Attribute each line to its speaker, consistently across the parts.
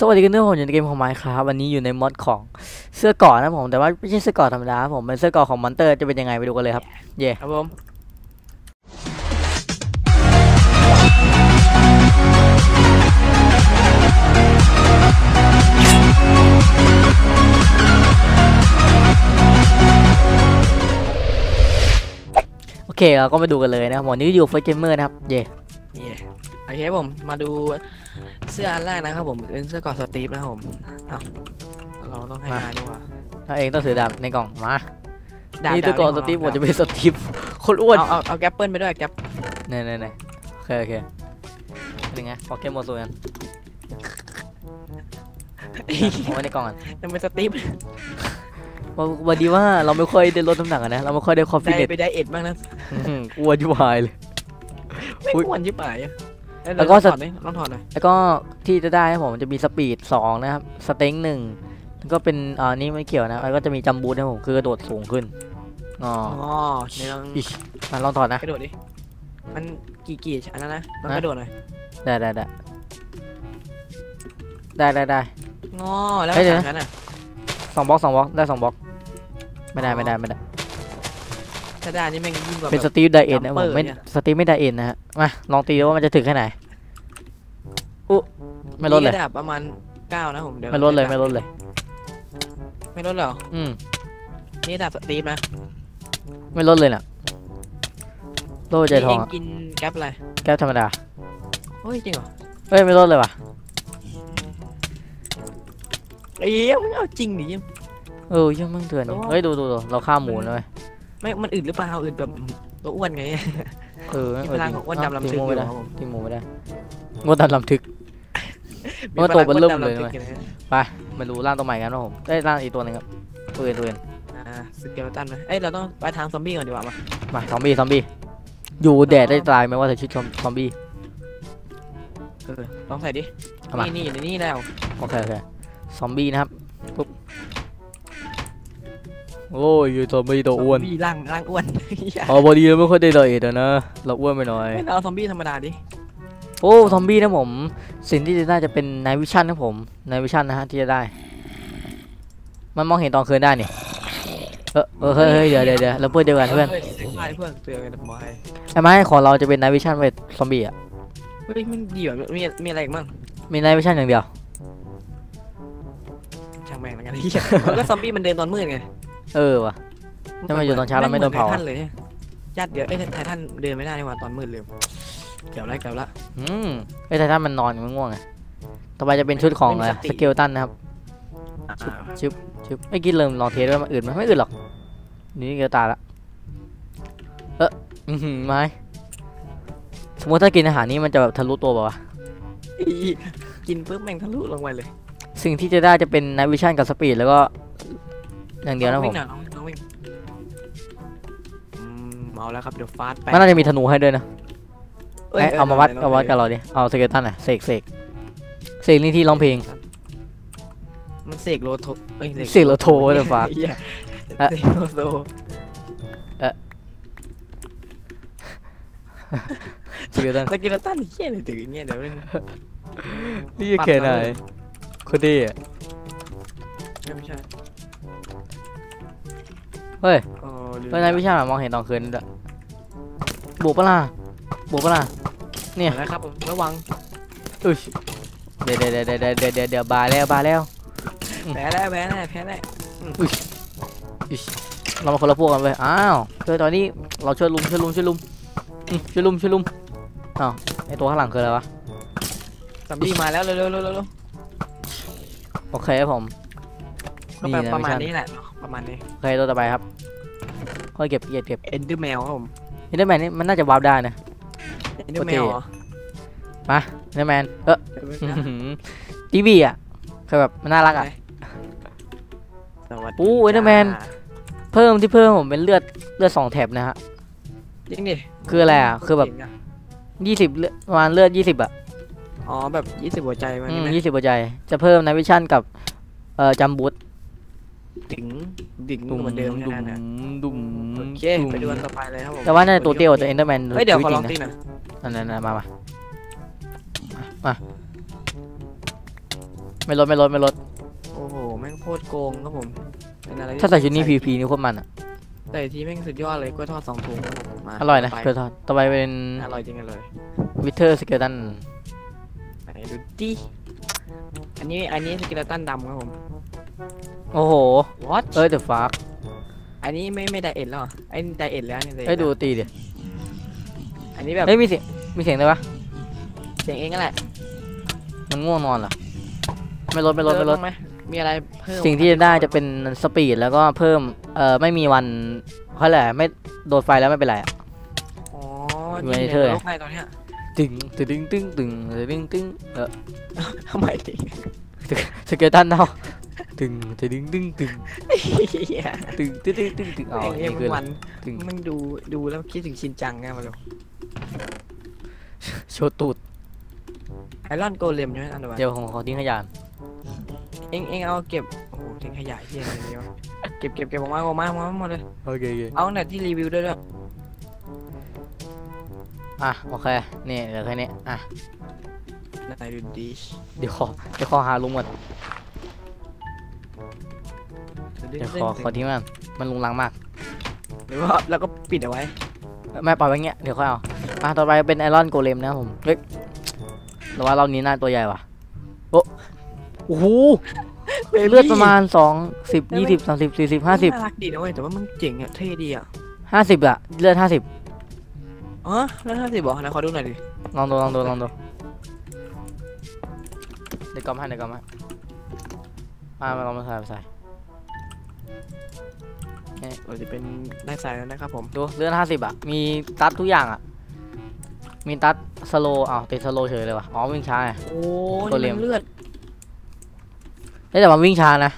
Speaker 1: สวัสดีกันด้วยผมอยู่ในเกมของไมค์ครับวันนี้อยู่ในมอดของเสื้อเกราะนะผมแต่ว่าไม่ใช่เสื้อเกราะธรรมดาครับผมเป็นเสื้อเกราะของมอนเตอร์จะเป็นยังไงไปดูกันเลยครับ เย่
Speaker 2: ครับผม
Speaker 1: โอเคเราก็มาดูกันเลยนะครับผมวันนี้อยู่เฟซเกมเมอร์นะครับ เย่
Speaker 2: นี่โอเคผมมาดู เสื้ออันแรกนะครับผมเป็นเสื้อเกอสตีฟนะครับผมเอ้าเราต้องให้มาดีกว่า
Speaker 1: ถ้าเองต้องถือดาบในกล่องมา
Speaker 2: ดาบ
Speaker 1: นี่เสื้อเกราะส
Speaker 2: ดาบ
Speaker 1: ตีฟหมดจะเป็นสตีฟคนอ้วน
Speaker 2: เอาเอาเอาแกปเปิลไปด้วยแกป
Speaker 1: เนี่ยเนี่ยเนี่ยโอเคโอเคเป็นไงพอเกมโมซูกันผมไว้ในกล่องกัน
Speaker 2: ยังเป็นสตีฟ
Speaker 1: วันวันดีว่าเราไม่ค่อยได้ลดน้ำหนักอะนะเราไม่ค่อยได้คอฟฟี่
Speaker 2: ได้
Speaker 1: เน็ต
Speaker 2: ไปไดเอทบ้างนะ
Speaker 1: กลัวจิ๋วหายเลย
Speaker 2: ไม่
Speaker 1: อุ๊ย
Speaker 2: ควรชิบหายอะ
Speaker 1: แล้วก็
Speaker 2: ลอง
Speaker 1: ส
Speaker 2: ถอดดิลองถอดหน่อย
Speaker 1: แล้วก็ที่จะได้ครับผมจะมีสปีดสองนะครับสเต็งหนึ่งแล้วก็เป็นอ่านี่ไม่เกี่ยวนะแล้วก็จะมีจัมบูทนะครับผมคือกระโดดสูงขึ้นอ๋อ
Speaker 2: อ๋อในลอง
Speaker 1: อิชมาลองถอดนะ
Speaker 2: กระโดดดิมันกี่กี่อันนั้นนะลอง
Speaker 1: นะ
Speaker 2: กระโดดหน่อย
Speaker 1: ได้ได้ได้ได้ได้ได้
Speaker 2: งอแล้ว
Speaker 1: เฮ้ยเดี๋ยว
Speaker 2: สามชั้นอะ
Speaker 1: สองบล็อกสองบล็อกได้สองบล็อกไม่ได้ไม่ได้ไม่ได้
Speaker 2: ถ้าได้นี่แม่งยิ่งกว่า
Speaker 1: เป็น
Speaker 2: แบ
Speaker 1: ส
Speaker 2: บ
Speaker 1: ตีฟไดเอทนะผม
Speaker 2: Jumper
Speaker 1: ไม่
Speaker 2: เนี่ย
Speaker 1: สตีฟไม่ไดเอทนะฮะมาลองตีดูว่ามันจะถึงแค่ไหนอุ๊ไม่ลดเลย
Speaker 2: นี่ก็ประมาณเก้านะผมเดี๋ยว
Speaker 1: ไม่ลดเลยไม่ลดเลย
Speaker 2: ไม่ลดเหรอ
Speaker 1: อืม
Speaker 2: นี่ดาบสตีฟนะ
Speaker 1: ไม่ลดเลยน่ะโลใจทอง
Speaker 2: นี่
Speaker 1: อะ
Speaker 2: เกินแก๊ปอะไร
Speaker 1: แก้วธรรมดา
Speaker 2: เฮ้ยจริงเหรอ
Speaker 1: เอ้ยไม่ลดเลยว่ะ
Speaker 2: เอ้ยมึงเอาจริงดิเหี้ย
Speaker 1: เออยังมึงเถื่อนนี่
Speaker 2: โอ้
Speaker 1: เฮ้ยดูดูดูเราฆ่าหมูนะเว้ย
Speaker 2: ไม่มันอึดหรือเปล่าอึดแบบตัวอ้วนไง
Speaker 1: เออ
Speaker 2: มี
Speaker 1: เอ
Speaker 2: พ
Speaker 1: อ
Speaker 2: ลัง
Speaker 1: จริ
Speaker 2: ของอ้วนดำลำ
Speaker 1: ทิ้
Speaker 2: ทึ
Speaker 1: ง
Speaker 2: ก
Speaker 1: หมู
Speaker 2: อยู่
Speaker 1: ไม่ได้
Speaker 2: ครับผม
Speaker 1: ทิ้งหมูไม่ได้งดดำลำทึกว่าตัวมันเริ่มเลย
Speaker 2: มีพ
Speaker 1: เว้ย
Speaker 2: งของอ้วนดำลำทึกอยู่นะ
Speaker 1: มาดูร่างตัวใหม่กันนะผมได้ยร่างอีกตัวหนึงครับตัวอื่นตัวอื่น
Speaker 2: อ่าสเกลตันนะเอ้ยเราต้องไปทางซอมบี้ก่อนดีกว่ามา
Speaker 1: มาซอมบี้ซอมบี้อยู่แดดได้ตายไหมว่าแต่ชุดซอมบี้
Speaker 2: เออลองใส่ดิ
Speaker 1: เอามา
Speaker 2: นี่นี่ในนี่แล้ว
Speaker 1: โอเคโอเคซอมบี้นะครับปุ๊บ โอ้ยซอมบี้ตัวอ้วน
Speaker 2: ซมบี้ร่างร่างอ้วน
Speaker 1: อ๋อพอดีเราไม่ค่อยได้เลยเดี๋ยวนะ เราอ้วนไปหน่อย
Speaker 2: ไม่เอาซอมบี้ธรรมดาดิ
Speaker 1: โอ้ซอมบี้นะผม สิ่งที่จะได้จะเป็นไนวิชั่นนะผมไนวิชั่นนะฮะที่จะได้ มันมองเห็นตอนคืนได้นี่เออเออเฮ้ยเฮ้ยเดี๋ยวเดี๋ยวเดี๋ยวเราเพื่อนเดียวกันเพื่อน
Speaker 2: ฮ้ยใช่เพื่อนเตือนกันบอย
Speaker 1: ใช่ไหมของเราจะเป็นไนวิชั่นเวทซอมบี้อะ
Speaker 2: เฮ้ยมันดีกว่ามีมีอะไรอีกมั่ง
Speaker 1: มีไนวิชั่นอย่างเดียว
Speaker 2: ช่างแม่งแล้วกันเหี้ยแล้วก็ซอมบี้มันเดินตอนมืดไง
Speaker 1: เออว่ะทำไมอยู่ตอนเช้าแล้วไม่โดนเผา
Speaker 2: ไททันเลยญาติเดี๋ยวเอ้ยไททันเดินไม่ได้นี่หว่าตอนมืดเลยเกี่ยวอะไรเกี่ยวละ
Speaker 1: อืมไอ้ยแต่ถ้ามันนอนมันง่วงไงต่อไปจะเป็นชุดของ
Speaker 2: ไม่มี
Speaker 1: อะไร
Speaker 2: สติ
Speaker 1: สเกลตันนะครับ
Speaker 2: อ่า
Speaker 1: ชึบไม่อกินเริ่มลองเทสว่ามันอื่นไหมไม่อื่นหรอก นี่เกลตายละเอออือหือไม้สมมติถ้ากินอาหารนี้มันจะแบบทะลุตัวเปล่าวะ
Speaker 2: อีกินปุ๊บแม่งทะลุลงไปเลย
Speaker 1: สิ่งที่จะได้จะเป็นไนวิชั่นกับสปีดแล้วก็ อย่างเดียวนะผม
Speaker 2: วิ่งหน่อยน้องน้องวิ่งอืมเอาแล้วครับเดี๋ยวฟาสต์ไป
Speaker 1: มันน่าจะมีธนูให้ด้วยนะ
Speaker 2: อ้ย
Speaker 1: เอ้ยเอามาวัด
Speaker 2: ลย
Speaker 1: เอาวัดกับเราดิเอาสเกลตันอะเสกเสกเสกนี่ที่ร้องเพลง
Speaker 2: มันเสกโลโทเอ้ย
Speaker 1: เสกโลโทเดอะฟ้า
Speaker 2: เหี้ย
Speaker 1: เอ๊ะ
Speaker 2: เสกโลโท
Speaker 1: สเกลตัน
Speaker 2: สกิลตันเหี้ยเลยถึงอย่างเงี้ยเดี๋ยวมัน
Speaker 1: นี่แค่ไหนคนดีอะ
Speaker 2: ไม่ใช่
Speaker 1: เฮ้ย
Speaker 2: อ๋อลืม
Speaker 1: เฮ้ยไนวิชั่นอะมองเห็นตอนคืนด้วยบวกปะล่ะบวกปะล่ะเนี่ย
Speaker 2: อาละครับผมระวัง
Speaker 1: อุ้ยเดี๋ยวเดี๋ยวเดี๋ยวเดี๋ยวเดี๋ยวเดี๋ยวเดี๋ยวบาร์แล้วบาร์แล้วอืม
Speaker 2: แพ้แล้วแพ้แล้วแพ้แล้ว
Speaker 1: อิ๊ยเรามาคนละพวกกันเลยอ้าวเจอตอนนี้เราช่วยลุมช่วยลุมช่วยลุมอืมช่วยลุมช่วยลุมอ้าวไอตัวข้างหลังคืออะไรวะ
Speaker 2: ซอมบี้มาแล้วเร็วเร็วเร็วเร็วเร็ว
Speaker 1: โอเคครับผม
Speaker 2: ก็
Speaker 1: นี่
Speaker 2: แบบ
Speaker 1: นะ
Speaker 2: ประมาณ
Speaker 1: ไม่ใช่
Speaker 2: นี้แหละเนาะประมาณนี้
Speaker 1: โอเคตัวต่อไปครับค่อยเก็บเก็บเก็บ
Speaker 2: เอ็นเดอร์แมวครับผม
Speaker 1: เฮนเดอร์แมนนี่มันน่าจะวาร์ปได้นะ
Speaker 2: เอ็นเดอร์แมวเหรอ
Speaker 1: เฮนเดอร์แมนเออทีวีอะคือแบบมันน่ารักอะ
Speaker 2: สวัสดี
Speaker 1: อู้ Enderman
Speaker 2: จ้า
Speaker 1: เพิ่มที่เพิ่มผมเป็นเลือดเลือดสองแถบนะฮะ
Speaker 2: จริงดิ
Speaker 1: คืออะไรอะคือแบบ
Speaker 2: จริงอะ
Speaker 1: ยี่สิบประมาณเลือดยี่สิบอะ
Speaker 2: อ๋อแบบยี่สิบหัวใจมัน
Speaker 1: อื
Speaker 2: ใช่
Speaker 1: ม
Speaker 2: ไหม
Speaker 1: ยี่สิบหัวใจ จะเพิ่มในวิชั่นกับเอ่อจัมบูท
Speaker 2: ถึงดิ่งเหมือนเดิม
Speaker 1: ดุ
Speaker 2: แค่
Speaker 1: ม
Speaker 2: นั้นนะ
Speaker 1: ดุม
Speaker 2: โอเคไปดูอันต่อไปเลยครับผม
Speaker 1: แต่ว่าน่าจะตัวเตี้ยวจะเอ็นเดอร์แมน
Speaker 2: เฮ้ยเดี๋ยวขอ
Speaker 1: จ
Speaker 2: ล
Speaker 1: ริ
Speaker 2: อง
Speaker 1: งๆ
Speaker 2: ตี
Speaker 1: นะ
Speaker 2: หน่อย
Speaker 1: นั่นนั่นๆมามามาไม่ลดไม่ลดไม่ลด
Speaker 2: โอ้โหแม่งโคตรโกงครับผมเป็นอะไรที่
Speaker 1: ถ้าใส่ชุดนี้พีพีนี่โคตรมันอะ
Speaker 2: ใส่ทีแม่งสุดยอดเลยกล้วยทอดสองถุงครับผมมา
Speaker 1: อร่อยนะ
Speaker 2: ไป
Speaker 1: เกลือทอดต่อไปเป็น
Speaker 2: อร่อยจริงเลย
Speaker 1: วิเทอร์สเกลตัน
Speaker 2: ไหนดูดิอันนี้อันนี้สกิลตันดำครับผม
Speaker 1: โอ้โห
Speaker 2: what
Speaker 1: เอ้ยเดอะฟาร์ก
Speaker 2: อันนี้ไม่ไม่ไดเอทแล้วเหรอไอ้ไดเอทแล้วเนี่ย diet
Speaker 1: เอ้ยดูตีดิ
Speaker 2: อันนี้แบบ
Speaker 1: เฮ้ยมีเสียงมีเสียงได้ปะ
Speaker 2: เสียงเองก็แหละ
Speaker 1: มันง่วงนอนเหรอไม่ลดไม่ลดไม่ลด
Speaker 2: เพิ่ไหมมีอะไรเพิ่ม
Speaker 1: สิ่งที่จะได้จะเป็นสปีดแล้วก็เพิ่มเอ่อไม่มีวันเขาเรียกอะไรไม่โดนไฟแล้วไม่เป็นไรอะ
Speaker 2: อ๋อ
Speaker 1: อยู่ใน
Speaker 2: จริง
Speaker 1: เธอ
Speaker 2: โลกไฟตัวเนี้ย
Speaker 1: ตึงตึงตึงตึงตึงตึงตึงเออ
Speaker 2: ทำไมดิ
Speaker 1: สเกลตันเนาะ ตึงตึงตึงตึง
Speaker 2: เหี้ย
Speaker 1: ตึงตึงตึงตึงตึงอ๋อ
Speaker 2: เองเอง
Speaker 1: นี่คืออะไร
Speaker 2: วัน
Speaker 1: ตึง
Speaker 2: มันดูดูแล้วคิดถึงชินจังไงมาดู
Speaker 1: โชว์ตูด
Speaker 2: ไอรอนโกเลมใช่ไหมอันเดียว
Speaker 1: เดี๋ยวผมขอทิ้งขยาน
Speaker 2: เองเองเอาเก็บโอ้โหทิ้งขยะเฮียอะไรเนี่ยวะเก็บเก็บเก็บออกมาออกมาออกมาหมดเลย
Speaker 1: โอเคโอเค
Speaker 2: เอาแต่ที่รีวิวด้วยด้วย
Speaker 1: อะโอเคนี่เหลือแค่นี้อะ
Speaker 2: ไหนดูดิ
Speaker 1: เดี๋ยวขอเดี๋ยวขอหาลุงก่อน เดี๋ยวขอขอทิ้งมันมันลุงลังมาก
Speaker 2: หรือว่าแล้วก็ปิดเอาไว้
Speaker 1: ไม่ปล่อยไว้เงี้ยเดี๋ยวค่อยเอาอะต่อไปเป็นไอรอนโกเลมนะครับผมเฮ้ยแต่ว่าเรานี้หน้าตัวใหญ่ว่ะโอ้โอ้โหเลือดประมาณสองสิบยี่สิบสามสิบสี่สิบห้าสิบ
Speaker 2: น่ารักดีนะเว้ยแต่ว่ามันเจ๋งอะเท่ดีอะ
Speaker 1: ห้าสิบอะเลือดห้าสิบ
Speaker 2: อ๋อแล้วถ้าสิบอกนะขอดูหน่อยดิ
Speaker 1: ลองดูลองดูลองดูเดี๋ยวกำให้เดี๋ยวกำให้มามาลองมาใส่มาใส่
Speaker 2: เราจะเป็นได้สายแล้วนะครับผม
Speaker 1: ดูเลือดห้าสิบอะมีตัดทุกอย่างอะมีตัดสโลอ้าวติดสโลเฉยเลยว่ะ อ๋อวิ่งช้าไง
Speaker 2: โอ้
Speaker 1: โกเล
Speaker 2: นี่
Speaker 1: ม
Speaker 2: มันเลือด
Speaker 1: เอ้ยแต่มันวิ่งช้านะ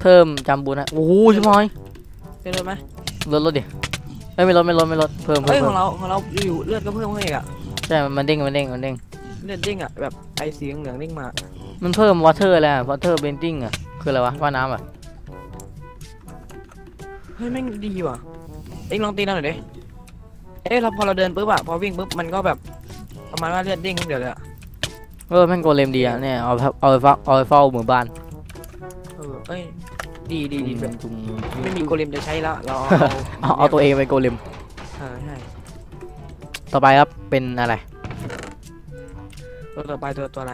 Speaker 1: เพิ่มจำบุญนะ โอ้โหชิบหาย
Speaker 2: เลือดไหม
Speaker 1: ลดลดดิเอ้ยไม่ลดไม่ลดไม่ลดเพิ่มเพิ่
Speaker 2: เฮ้
Speaker 1: ม
Speaker 2: ยข
Speaker 1: เพิ่
Speaker 2: อง
Speaker 1: ม
Speaker 2: เราของเราอยู่เลือดก็เพิ่มขึ้นอีกอะ
Speaker 1: ใช่มันเด้งมันเด้งมันเด้ง
Speaker 2: เลือดเด้งอะแบบไอสีเหลืองๆเด้งมา
Speaker 1: มันเพิ่มวอเตอร์แล้ววอเตอร์เบนติ้งอะคืออะไรวะว่าน้ำอะ
Speaker 2: เฮ้ยแม่งดีว่ะเอ็งลองตีเราหน่อยดิเอ้ยเราพอเราเดินปุ๊บอะพอวิ่งปุ๊บมันก็แบบประมาณว่าเลือดเด้งขึ้นเดี๋ยวเลยอะ
Speaker 1: เออแม่งโกเลมดีอะเนี่ยเอาไปเอาไปเฝ้าเอาไปเฝ้าหมู่บ้าน
Speaker 2: เออเอ้ยดีดีดีแบบ
Speaker 1: จุ่ม
Speaker 2: ไม่มีโกเลมจะใช้แล้วเรา
Speaker 1: เอาเอาตัวเองไปโกเลม
Speaker 2: เออใช่
Speaker 1: ต่อไปครับเป็นอะไร
Speaker 2: ตัวต่อไปตัวตัวอะไร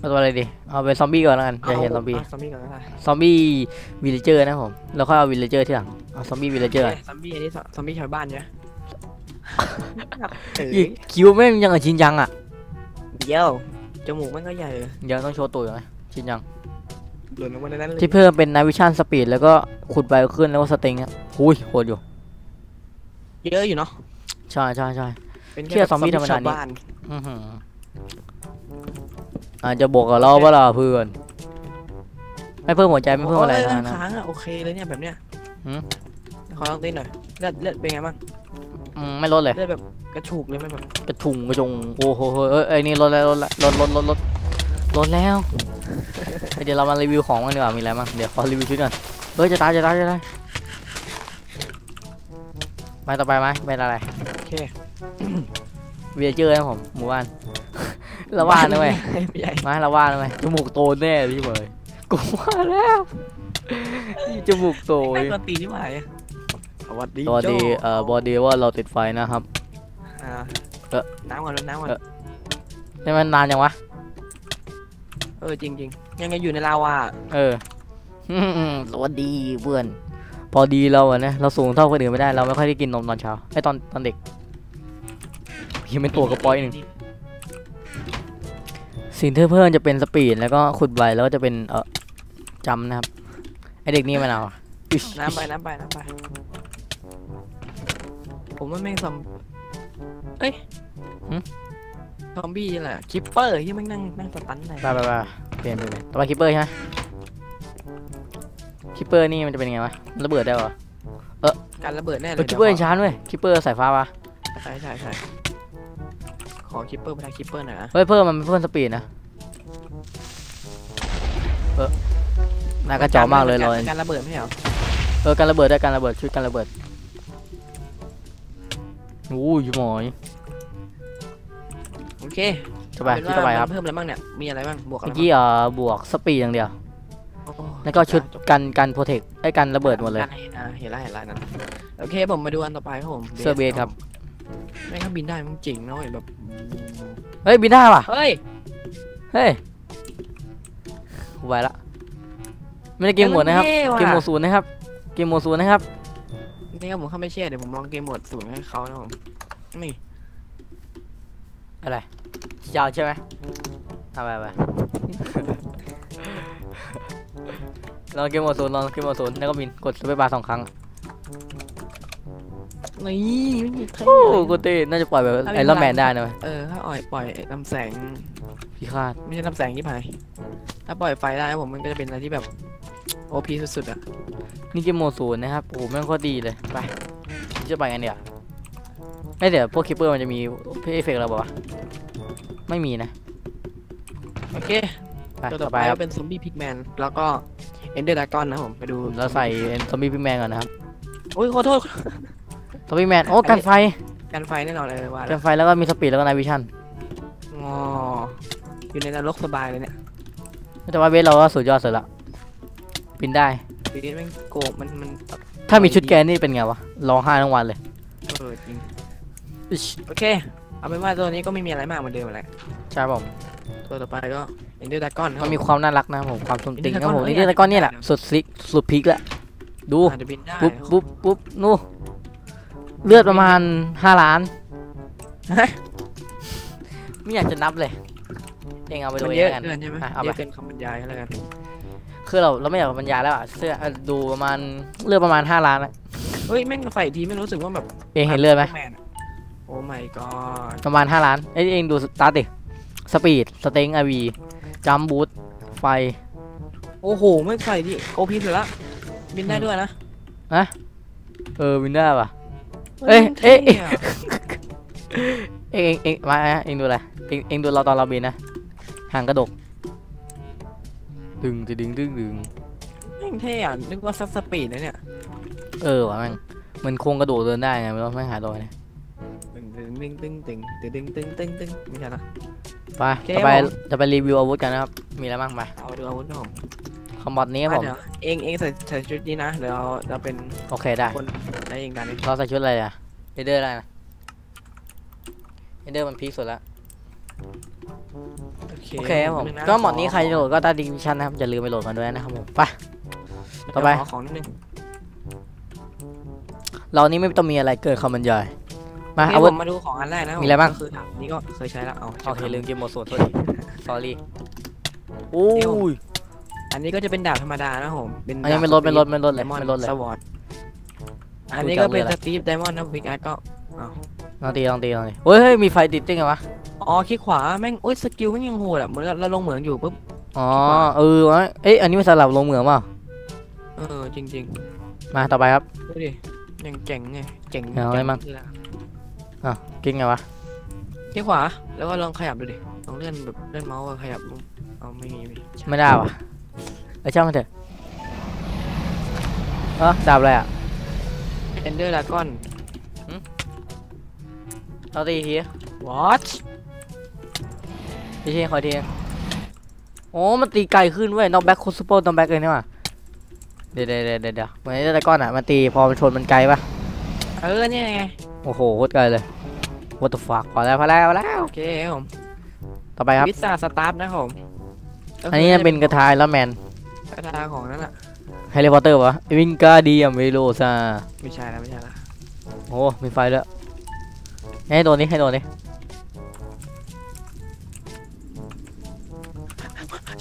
Speaker 1: เอาตัวอะไรดี เอาเป็นซอมบี้ก่อนแล้วกันจะเห็นซอมบี้า
Speaker 2: ซอมบี้ก่อนก็ได้
Speaker 1: ซอมบี้วิลเลเจอร์นะผม แล้วค่อยเอาวิลเลเจอร์ที่หลัง เอาซอมบี้วิลเลเจอร์
Speaker 2: เอ้ยซอมบี้อันนี้ซอมบี้ชาวบ้านใช่ไหมเอ้
Speaker 1: อี
Speaker 2: ย
Speaker 1: กคิวแม่งยังกับชินยังอะ
Speaker 2: เดี๋ยวจมูกมันก็ใหญ่เลย
Speaker 1: เดี๋ยวต้องโชว์ตัวก่อนนะชินยัง
Speaker 2: หล่นลงมาในนั้นเลย
Speaker 1: ที่เพิ่มเป็นนาวิชั่นสปีดแล้วก็ขุดไปขึ้นแล้วก็สเต็งอะหุยโหดอยู่
Speaker 2: เยอะอยู่เนาะ
Speaker 1: ใช่ใช่ใช่
Speaker 2: เป็น
Speaker 1: เชื่อซอมบี้ธรรมดานี่
Speaker 2: ชวบ้าน
Speaker 1: อื้อหืออาจจะบวกกับเราเปะล่าเพื่อนไม่เพิ่มหัวใจไม่เพิ่มอะไร
Speaker 2: โย
Speaker 1: นะนะ
Speaker 2: ค้างอะโอเคเลยเนี่ยแบบเนี้ย
Speaker 1: หืม
Speaker 2: ขอลองตีหน่อยเลือดเลือดเป็นไงบ้าง
Speaker 1: อืมไม่ลดเลย
Speaker 2: เลือดแบบกระฉูกเลยไหมแบบ
Speaker 1: กระทุงกระจงโอ้โหเอ้ยเอ้ยนี่ลดแล้วลดแล้วลดลดลดลดลดแล้วเฮ้ยเดี๋ยวเรามารีวิวของกันดีกว่ามีอะไรบ้างเดี๋ยวขอรีวิวชุดก่อนเฮ้ยจะตายจะตายจะตายไปต่อไปไหมเป็นอะไร
Speaker 2: โอเค
Speaker 1: วิลเลเจอร์นะผมหมู่บ้าน ละว่านนะเว้ย
Speaker 2: ไม่ใหญ่
Speaker 1: มาละว่านไหมจมูกโตแน่พี่เมย์กูว่าแล้วจมูกโต
Speaker 2: ไอ้ตัวตีนี่หว่าอะสวัสดี
Speaker 1: สวัสดี
Speaker 2: โจ้
Speaker 1: เอ่อบอดีว่าเราติดไฟนะครับ
Speaker 2: อ่า
Speaker 1: เอ่อ
Speaker 2: น้ำก่อนน้ำก่อน
Speaker 1: เอ่อนี่มันนานยังวะ
Speaker 2: เออจริงจริงๆยังไงอยู่ในลาวา
Speaker 1: เอออืมสวัสดีเพื่อน พอดีเราอะนะเราสูงเท่าคนอื่นไม่ได้เราไม่ค่อยได้กินนมตอนเช้าไอ้ตอนตอนเด็กยังเป็นตัวกระป๋อยหนึ่ง สิ่งที่เพิ่มจะเป็นสปีดแล้วก็ขุดใบแล้วก็จะเป็นเออจำนะครับไอเด็กนี่มันเอาอะอิ๊ย
Speaker 2: น้ำไปน้ำไปน้ำไปผมว่าแม่งซอมเอ้ยซอมบี้แหละคิปเปอร์ที่แม่งนั่งนั่งสตันเลย
Speaker 1: ไปไปไปเปลี่ยนเปลี่ยนเปลี่ยนต่อไปคิปเปอร์ใช่ไหมคิปเปอร์นี่มันจะเป็นยังไงวะมันระเบิดได้ปะ
Speaker 2: การระเบิดแน่เล
Speaker 1: เออยคิปเปอร์ชาร์จเว้ยคิปเปอร์สายฟ้าปะ
Speaker 2: ใช่ใช่ใช่ ขอคิปเปอร์ไปทางคิปเปอร์หน่อยนะ
Speaker 1: เฮ้ยเพิ่มมันเพิ่มสปีดนะเออน่ากระจอกมากเลยเรา
Speaker 2: การระเบิดไม่ใช่เหรอ
Speaker 1: เออการระเบิดได้การระเบิดชุดการระเบิดโอ้ยหมอย
Speaker 2: โอเค
Speaker 1: จะไป
Speaker 2: เอาเป็น
Speaker 1: ที่ต่อไป
Speaker 2: ว่า
Speaker 1: ครับ
Speaker 2: มันเพิ่มอะไรบ้างเนี่ยมีอะไรบ้างบวกอะไร
Speaker 1: เมื่อ
Speaker 2: บ้าง
Speaker 1: กี้เอ่อบวกสปีดอย่างเดียว
Speaker 2: โอ้โห
Speaker 1: แล้วก็ชุดกันกันโปรเทคไอ้กันระเบิดหมดเลย
Speaker 2: กันอ่าเห็นแล้วเห็นแล้วนั่นโอเคผมมาดูอันต่อไปครับผม
Speaker 1: เสื้อเบสครับ
Speaker 2: แม่งก็บินได้มันจริงนะเว้ยแบบ
Speaker 1: เฮ้ยบินได้ว่ะ
Speaker 2: เฮ้ย
Speaker 1: เฮ้ยไวละไม่ได้เกมโหมดนะครับ
Speaker 2: ท่
Speaker 1: เกมโหมดศูนย์นะครับเกมโหมดศูนย์นะครับ
Speaker 2: นี่ครับผมเข้าไม่เชื่อเดี๋ยวผมลองเกมโหมดศูนย์ให้เขานะผมนี่
Speaker 1: อะไรยาวใช่ไหมเอาไปไปลองเกมโหมดศูนย์ลองเกมโหมดศูนย์แล้วก็บินกดสเปซบาร์สองครั้ง
Speaker 2: นี่ไม่มีใคร
Speaker 1: โอ้กูเต้น่าจะปล่อยแบบไอรอนแมนได้นะเว้ย
Speaker 2: เออถ้าอ่อยปล่อยลำแสง
Speaker 1: พี่คาด
Speaker 2: ไม่ใช่ลำแสงที่พายถ้าปล่อยไฟได้นะผมมันก็จะเป็นอะไรที่แบบโอพีสุดๆอะ
Speaker 1: นี่เกมโหมดศูนย์นะครับโอ้โหแม่งโคตรดีเลยไปจะไปกันเดี๋ยวไม่เดี๋ยวพวกคิปเปอร์มันจะมีเอฟเฟกต์อะไรบอกว่าวะไม่มีนะ
Speaker 2: โอเค
Speaker 1: ไป
Speaker 2: ตัว
Speaker 1: ต่
Speaker 2: ต่
Speaker 1: อ
Speaker 2: อ
Speaker 1: ไป
Speaker 2: ไป
Speaker 1: ครั
Speaker 2: ก็
Speaker 1: บ
Speaker 2: เป็นซอมบี้พิกแมนแล้วก็เอนเดอร์ดากอนนะครับผมไปดู
Speaker 1: เราใส่ซอมบี้พิกแมนก่อนนะครับ
Speaker 2: โอ้ยขอโทษ
Speaker 1: ซอมบี้แมนโอ้กันไฟ
Speaker 2: กันไฟแน่นอนเลยว่า
Speaker 1: กันไฟแล้วก็มีสปีดแล้วก็นาวิชั่น
Speaker 2: งออยู่ในนรกสบายเลยเนี่ย
Speaker 1: แต่ว่าเบสเราก็สุดยอดสุดละบินได้
Speaker 2: ปีนี้แม่งโกงมันมัน
Speaker 1: ถ้ามีชุดแกนนี่เป็นไงวะร้องไห้ทั้งวันเลย
Speaker 2: เออจริง
Speaker 1: อิ๊ช
Speaker 2: โอเค เอาเป็นว่าตัวนี้ก็ไม่มีอะไรมากเหมือนเดิมแหละ
Speaker 1: ใช่ผม
Speaker 2: ตัวต่อไปก็เอนเดอร์ดากอน
Speaker 1: มันมีความน่ารักนะครับผมความตุ้มติ่ง
Speaker 2: นี่
Speaker 1: ครับผม
Speaker 2: เอ้ย
Speaker 1: นี่ตะก้อนนี่แหละสุดซิกสุดพีคแหละดู
Speaker 2: อาจจะบินได้
Speaker 1: ปุ๊บปุ๊บปุ๊บนู่น เลือดประมาณห้าล้านไม่อยากจะนับเลย เองเอาไปดู
Speaker 2: มัน
Speaker 1: เอ
Speaker 2: เย
Speaker 1: ง
Speaker 2: อะ
Speaker 1: แล้วกัน
Speaker 2: เกินใช่ไหม
Speaker 1: อะเอาไป
Speaker 2: เยอะเกินคำบรรยายแล้วกัน
Speaker 1: คือเราเราไม่อยากบรรยายแล้วอะเสื้ออะดูประมาณเลือดประมาณห้าล้านอะ
Speaker 2: เฮ้ยแม่งใส่ทีไม่รู้สึกว่าแบบ
Speaker 1: เองเห็นเลือดไหม
Speaker 2: แมนอะโอ้ my god
Speaker 1: ประมาณห้าล้านเอ้ยเองดูสตาร์ทดิสปีด สเต็งอาวีจัมบูทไฟ
Speaker 2: โอ้โหไม่ใส่ดิโอพีสุดละบินได้ด้วยนะ
Speaker 1: เออ วินได้ป่ะ เอ้ยเอ้ย
Speaker 2: แม่งท่อะ
Speaker 1: เองเองเองมาเองดูอะไรเองเองดูเราตอนเราบินนะห่างกระดก ดึงดึงดึงดึงดึง
Speaker 2: แม่งเท่อะนึกว่าซับสปีดนะเนี่ย
Speaker 1: เออว่ะแม่งมันโครงกระโดดเดินได้ไงไม่รู้ไม่หายตัวเนี่ย
Speaker 2: ตึงตึงตึงตึงตึงตึงตึงตึงตึงไม่ใช่ละ
Speaker 1: ไป
Speaker 2: โอเค
Speaker 1: จะไป
Speaker 2: ผม
Speaker 1: จะไปรีวิวอาวุธกันนะครับ มีอะไรบ้างไป
Speaker 2: เอาดูอาวุธของ
Speaker 1: คอมบอทนี้ครับผม
Speaker 2: เดี๋ยวเองเองใส่ใส่ชุดนี้นะเดี๋ยวเราเราเป็น
Speaker 1: โอเคได้
Speaker 2: คนได้เองกันเอง
Speaker 1: เราใส่ชุดอะไรอะเอเดอร์ได้นะเอเดอร์มันพีคสุดละ
Speaker 2: โอเค
Speaker 1: โอเคครับผม
Speaker 2: แป๊บนึงนะ
Speaker 1: ก็หมอดนี้
Speaker 2: ข
Speaker 1: ใครจะโหลดก็ตาดิชันนะครับ อย่าลืมไปโหลดกันด้วยนะครับผม ไป ต่อไป
Speaker 2: เดี๋ยวขของนิดนึง
Speaker 1: เรานี่ไม่ต้องมีอะไรเกินคำบรรยาย มา
Speaker 2: โอเค
Speaker 1: อาวุ
Speaker 2: ผ
Speaker 1: ธ
Speaker 2: มมาดูของอันแรกนะ
Speaker 1: มีอะไรบ้าง
Speaker 2: ก็คือดาบนี้ก็เคยใช้แล้วเอา
Speaker 1: โอเคลืมเกมโหมดโซนโทษที sorry โอ้ย
Speaker 2: อันนี้ก็จะเป็นดาบธรรมดานะผมเป็น
Speaker 1: อันนี้ไม่ลดไม่ลดไม่ลดเลย
Speaker 2: ไดมอน
Speaker 1: ไม่ลดเลย
Speaker 2: สวอตอัน
Speaker 1: ดู
Speaker 2: นี้
Speaker 1: จั
Speaker 2: ก็
Speaker 1: งเลย
Speaker 2: เป็น
Speaker 1: ล่ะ
Speaker 2: สตีฟไดมอนด์นะวิกอาร์ก็
Speaker 1: ลองตีลองตีลองตีเฮ้ยเฮ้ยมีไฟติดติ้งไงวะ
Speaker 2: อ๋อคลิกขวาแม่งโอ้ยสกิลแม่งยังโหดอะเหมือนกับเราลงเหมืองอยู่ปุ๊บ
Speaker 1: อ๋อเออวะเอ้ยอันนี้มันสลับลงเหมืองเปล่า
Speaker 2: เออจริง
Speaker 1: มาต่อไปครับ
Speaker 2: ๆดูดิยังเจ๋งไงเจ๋ง
Speaker 1: เอาอะไรมั่ง
Speaker 2: เจ๋เลยอะ
Speaker 1: อะกินไงวะ
Speaker 2: คลิกขวาแล้วก็ลองขยับดูดิลองเลื่อนแบบเลื่อนเมาส์ก็ขยับลงเอาไม่มีไม่มี
Speaker 1: ไม่ได้วะ ไอ้ยช่างมันเถอะเออดาบอะไรอะ
Speaker 2: เอนเดอร์ดากอน
Speaker 1: เราตีอีกที
Speaker 2: วอช
Speaker 1: ทีทีขอทีโอ้มันตีไกลขึ้นเว้ยน็อกแบ็คโคสโปน็อกแบ็คเลยนี่หว่าเดี๋ยวเดี๋ยวเดี๋ยวเดี๋ยวเหมือนไอ้ตะก้อนอะมันตีพอมันชนมันไกลปะ
Speaker 2: เออเนี่ยไง
Speaker 1: โอ้โหโคตรไกลเลย what the fuck พอแล้วพอแล้วพอแล้ว
Speaker 2: โอเคครับผม
Speaker 1: ต่อไปครับ
Speaker 2: วิสาสตาร์ฟนะครับผมก็คื
Speaker 1: อันนี้เป็นกระทายแล้วแมน
Speaker 2: กระ ทาของนั่นอะ
Speaker 1: แฮร์รี่พอตเตอร์วะวิงกาเดียมเวโลซา
Speaker 2: ไม่ใช่แล้วไม่ใช่ละ
Speaker 1: โอ้มีไฟด้วให้โดนนี่ให้โดนนี่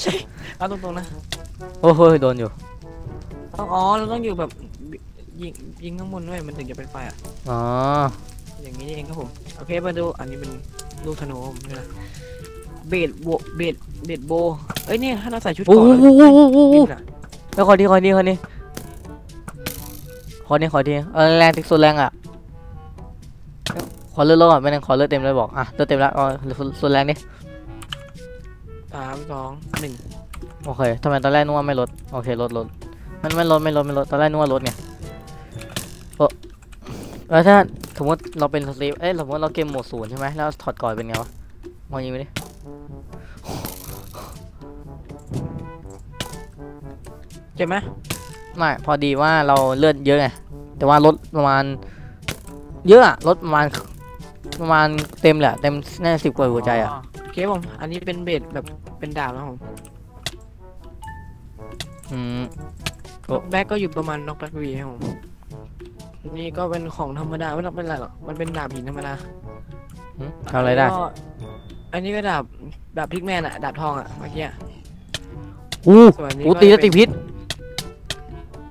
Speaker 2: ใช่เอาตรงๆนะ
Speaker 1: โอ้โหโดนอยู่
Speaker 2: ต้องอ๋อเราต้องอยู่แบบยิงยิงข้างบนด้วยมันถึงจะเป็นไฟอะ
Speaker 1: อ๋อ
Speaker 2: อย่างนี้นี่เองครับผมโอเคมาดูอันนี้เป็นลูกธนูผมนี่นะ เบดโบเบดเบดโบเอ้ยเนี่ยถ้าเราใส่ชุด
Speaker 1: โอ้
Speaker 2: เก่อน
Speaker 1: โห
Speaker 2: แล้วบินอะ
Speaker 1: แล้วขอทีขอทีขอทีขอทีขอทีเออแรงที่สุดแรงอะขอเลือดลดก่อนไม่งั้นขอเลือดเต็มเลยบอกอะเลือดเต็มแล้วอ๋อสุดแรงดิ
Speaker 2: สามสองหนึ่ง
Speaker 1: โอเคทำไมตอนแรกนึกว่าไม่ลดโอเคลดลดมันไม่ลดไม่ลดไม่ลดตอนแรกนึกว่าลดไงโอ้แล้วถ้าสมมติเราเป็นสตีฟเอ้ยสมมติเราเกมโหมดศูนย์ใช่ไหมแล้วถอดก่อนเป็นไงวะมองยิงไปดิ
Speaker 2: เจ็บไหม
Speaker 1: ไม่พอดีว่าเราเลือดเยอะไงแต่ว่าลดประมาณ เยอะอะลดประมาณประมาณเต็มแหละเต็มแน่สิบกว่าหัวใจอะ
Speaker 2: โอเคผมอันนี้เป็นเบสแบบเป็นดาบนะครับผม
Speaker 1: อืมโอ้
Speaker 2: น็อกแบ็กก็อยู่ประมาณน็อกแบ็กวีครับผมอันนี่ก็เป็นของธรรมดาไม่ต้องเป็นไรหรอกมันเป็นดาบหินธรรมดา
Speaker 1: หึทำอะไรได้
Speaker 2: แล้วก็ อันนี้ก็ดาบดาบพิกแมนอะดาบทองอะเมื่อกี้อะ
Speaker 1: อู้
Speaker 2: ส่วนนี้
Speaker 1: อู้
Speaker 2: ก็
Speaker 1: ตี
Speaker 2: จะ
Speaker 1: แล้วติดพิษ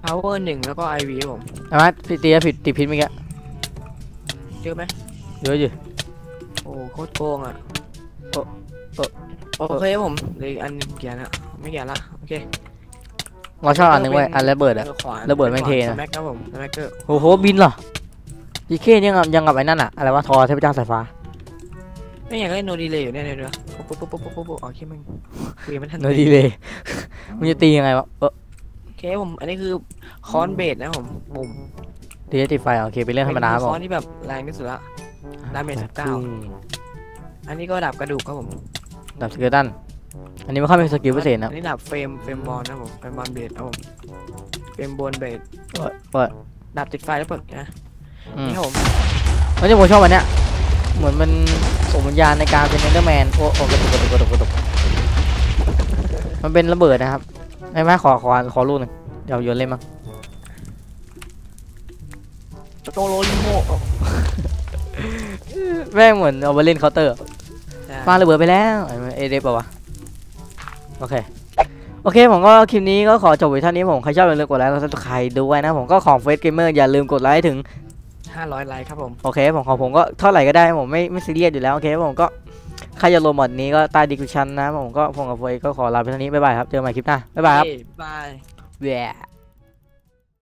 Speaker 2: พาวเวอร์หนึ่งแล้วก็ไอวีครับผม
Speaker 1: ใช่ไหมพี่ตีแล้วผิดติดพิษเมื่อกี้
Speaker 2: เจอไหม
Speaker 1: เยอะอยู่
Speaker 2: โอ้โคตรโกงอะ
Speaker 1: โอ้โอ้
Speaker 2: โอเคครับผมเหลยอันหนึงเกียร์ละไม่เกียร์ละโอเค
Speaker 1: เราชอบอันหนึงเว้ยอันระเบิดอะ
Speaker 2: ขวาน
Speaker 1: ระเบิดแม่งเทนะ
Speaker 2: สแม็กครับผมสแม็กเกอร์
Speaker 1: โอ้โหบินเหรอยีเคยังกับยังกับไอ้นั่นอะอะไรวะทอเทพเจ้าสายฟ้า
Speaker 2: ไม่อยากเล่นโนดีเลยอยู่เนี่ยเดี๋ยวเดี๋ยวปุ๊บปุ๊บปุ๊บปุ๊บปุ๊บปุ๊บโอเคมึงคุยไม่ทัน
Speaker 1: โนดีเลยมันจะตียังไงวะเออ
Speaker 2: โอเคผม อันนี้คือคอนเบสนะผมปุ่ม
Speaker 1: ตีแล้วติดไฟโอเคเป็นเรื่องธรรมดา
Speaker 2: เป็น
Speaker 1: บอ
Speaker 2: ค
Speaker 1: ก
Speaker 2: อนที่แบบแรงที่สุดละดาเมจสิบเก้าอันนี้ก็ดาบกระดูกครับผม
Speaker 1: ดับสเกลตันอันนี้ไม่ค่อยเป็นสกิลพิเศษนะ
Speaker 2: อันนี้ดาบเฟรมเฟรมบอลนะผมเฟรมบอลเบสครับผมเฟรมบอลเบส
Speaker 1: เปิดเปิด
Speaker 2: ดาบติดไฟแล้วเปิดนะ
Speaker 1: อืม
Speaker 2: นี่ครับผม
Speaker 1: ไม่ใช่ผมชอบอันเนี้ย เหมือนมันส่งวิญญาณในการเป็นเอนเดอร์แมนโอ้โอ้กระตุกกระตุกกระตุกกระตุกมันเป็นระเบิดนะครับไอ้แม่ขอขอขอลูกหนึ่งเดี๋ยวโยนเล่นมั้ง
Speaker 2: โตโรลิโม
Speaker 1: แม่งเหมือนเอาไปเล่นเคาน์เตอร์ฟาระเบิดไปแล้วไอ้เอเดฟป่าวะโอเคโอเค ผมก็คลิปนี้ก็ขอจบไว้เท่านี้ผมใครชอบอย่าลืมกดไลค์กดซับสไครต์ด้วยนะ ผมก็ของเฟสเกมเมอร์อย่าลืมกดไลค์ถึง
Speaker 2: ห้าร้อยไลค์ครับผม
Speaker 1: โอเคผมของผมก็เท่าไหร่ก็ได้ผมไม่ไม่ซีเรียสอยู่แล้ว โอเคผมก็ใครจะลงหมดนี้ก็ใต้ดีคริปชันนะผมก็ผมกับเฟยก็ขอลาไปเท่านี้ บ๊ายบายครับ เจอกันใหม่คลิปหน้า บ๊ายบายครับ
Speaker 2: บาย
Speaker 1: Yeah.